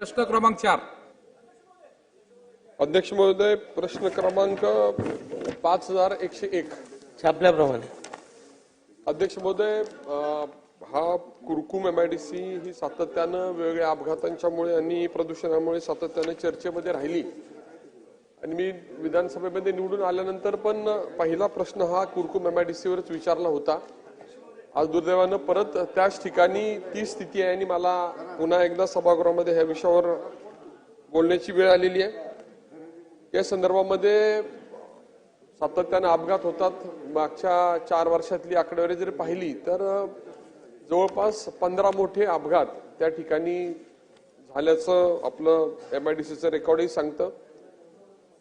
प्रश्न क्रमांक चार. अध्यक्ष महोदय प्रश्न क्रमांक पाच हजार एकशे एक. छापल्याप्रमाणे. अध्यक्ष महोदय हा Kurkum M I D C ही सातत्यानं वेगवेगळ्या अपघातांच्यामुळे आणि प्रदूषणामुळे सातत्यानं चर्चेमध्ये राहिली. आणि मी विधानसभेमध्ये निवडून आल्यानंतर पण पहिला प्रश्न हा कुरकुम एमआयडीसीवरच विचारला होता. आज दुर्दैवानं परत त्याच ठिकाणी ती स्थिती आहे आणि मला पुन्हा एकदा सभागृहामध्ये ह्या विषयावर बोलण्याची वेळ आलेली आहे. या संदर्भामध्ये सातत्यानं अपघात होतात. मागच्या चार वर्षातली आकडेवारी जर पाहिली तर जवळपास पंधरा मोठे अपघात त्या ठिकाणी झाल्याचं आपलं एम आय डी सीचं रेकॉर्डही सांगतं.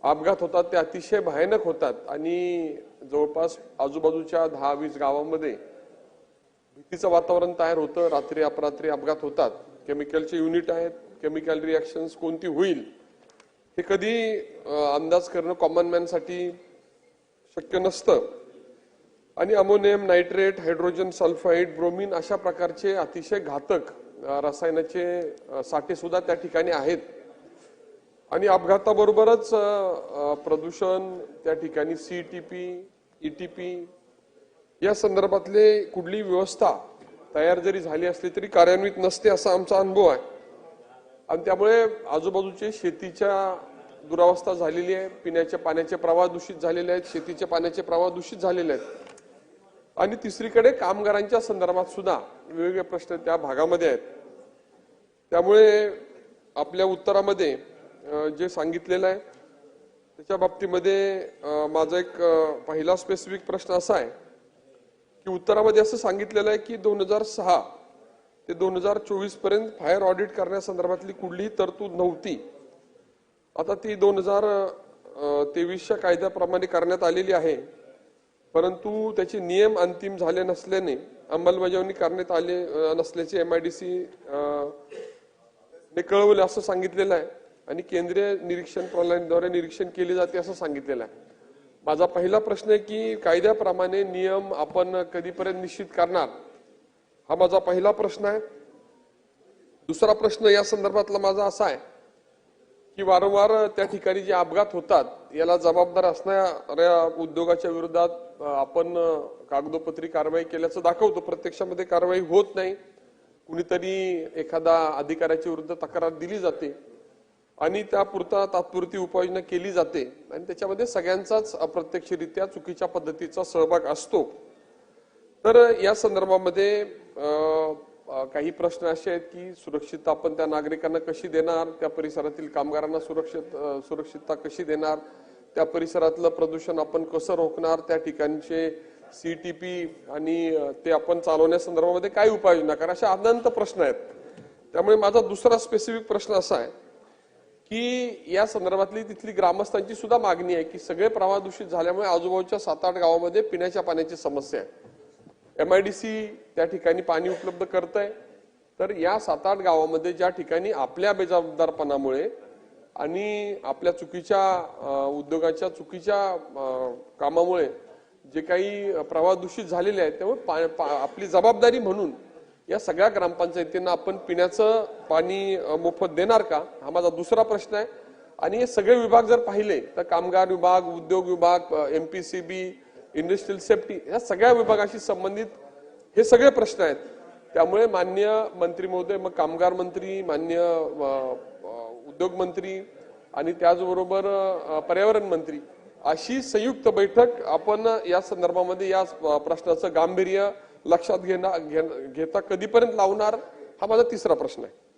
अपघात होतात ते अतिशय भयानक होतात. आणि जवळपास आजूबाजूच्या दहा वीस गावामध्ये भीतीचं वातावरण तयार होतं. रात्री अपरात्री अपघात होतात. केमिकलचे युनिट आहेत. केमिकल रिॲक्शन्स कोणती होईल हे कधी अंदाज करणं कॉमन मॅनसाठी शक्य नसतं. आणि ammonium nitrate hydrogen sulphide bromine अशा प्रकारचे अतिशय घातक रसायनाचे साठे सुद्धा त्या ठिकाणी आहेत. आणि अपघाताबरोबरच प्रदूषण त्या ठिकाणी C T P E T P या संदर्भातले कुठली व्यवस्था तयार जरी झाली असली तरी कार्यान्वित नसते असा आमचा अनुभव आहे. आणि त्यामुळे आजूबाजूचे शेतीच्या दुरावस्था झालेली आहे पिण्याच्या पाण्याचे प्रवाह दूषित झालेले आहेत शेतीच्या पाण्याचे प्रवाह दूषित झालेले आहेत. आणि तिसरीकडे कामगारांच्या संदर्भात सुद्धा वेगवेगळे प्रश्न त्या भागामध्ये आहेत. त्यामुळे आपल्या उत्तरामध्ये जे सांगितलेलं आहे त्याच्या बाबतीमध्ये माझा एक पहिला स्पेसिफिक प्रश्न असा आहे की उत्तरामध्ये असं सांगितलेलं आहे की दोन हजार सहा ते दोन हजार चोवीसपर्यंत फायर ऑडिट करण्यासंदर्भातली कुठलीही तरतूद नव्हती. आता ती दोन हजार तेवीसच्या कायद्याप्रमाणे करण्यात आलेली आहे परंतु त्याचे नियम अंतिम झाले नसल्याने अंमलबजावणी करण्यात आले नसल्याचे एम आय डी सी ने कळवलं असं सांगितलेलं आहे. आणि केंद्रीय निरीक्षण प्रणालीद्वारे निरीक्षण केले जाते असं सांगितलेलं आहे. माझा पहिला प्रश्न आहे की कायद्याप्रमाणे नियम आपण कधीपर्यंत निश्चित करणार? हा माझा पहिला प्रश्न आहे. दुसरा प्रश्न या संदर्भातला माझा असा आहे की वारंवार त्या ठिकाणी जे अपघात होतात याला जबाबदार असणाऱ्या उद्योगाच्या विरोधात आपण कागदोपत्री कारवाई केल्याचं दाखवतो. प्रत्यक्षामध्ये कारवाई होत नाही. कुणीतरी एखादा अधिकाऱ्याच्या विरुद्ध तक्रार दिली जाते. आणि त्यापुरता तात्पुरती उपाययोजना केली जाते. आणि त्याच्यामध्ये सगळ्यांचाच अप्रत्यक्षरित्या चुकीच्या पद्धतीचा सहभाग असतो. तर या संदर्भामध्ये काही प्रश्न असे आहेत की सुरक्षितता आपण त्या नागरिकांना कशी देणार? त्या परिसरातील कामगारांना सुरक्षित सुरक्षितता कशी देणार? त्या परिसरातलं प्रदूषण आपण कसं रोखणार? त्या ठिकाणचे सी टी पी आणि ते आपण चालवण्यासंदर्भामध्ये काय उपाययोजना कारण अशा अनंत प्रश्न आहेत. त्यामुळे माझा दुसरा स्पेसिफिक प्रश्न असा आहे. की या संदर्भातली तिथली ग्रामस्थांची सुद्धा मागणी आहे की सगळे प्रवाह दूषित झाल्यामुळे आजूबाजूच्या सात आठ गावामध्ये पिण्याच्या पाण्याची समस्या आहे. एम आय डी सी त्या ठिकाणी पाणी उपलब्ध करत आहे तर या सात आठ गावामध्ये ज्या ठिकाणी आपल्या बेजबाबदारपणामुळे आणि आपल्या चुकीच्या उद्योगाच्या चुकीच्या कामामुळे जे काही प्रवाह दूषित झालेले आहेत त्यामुळे पा- पा- आपली जबाबदारी म्हणून या सगळ्या ग्रामपंचायतींना आपण पिण्याचं पाणी मोफत देणार का? हा माझा दुसरा प्रश्न आहे. आणि हे सगळे विभाग जर पाहिले तर कामगार विभाग उद्योग विभाग M P C B industrial safety या सगळ्या विभागाशी संबंधित हे सगळे प्रश्न आहेत. त्यामुळे मान्य मंत्री महोदय मग कामगार मंत्री मान्य उद्योग मंत्री आणि त्याचबरोबर पर्यावरण मंत्री अशी संयुक्त बैठक आपण या संदर्भामध्ये या प्रश्नाचं गांभीर्य लक्षात घेणार घेता कधीपर्यंत लावणार? हा माझा तिसरा प्रश्न आहे.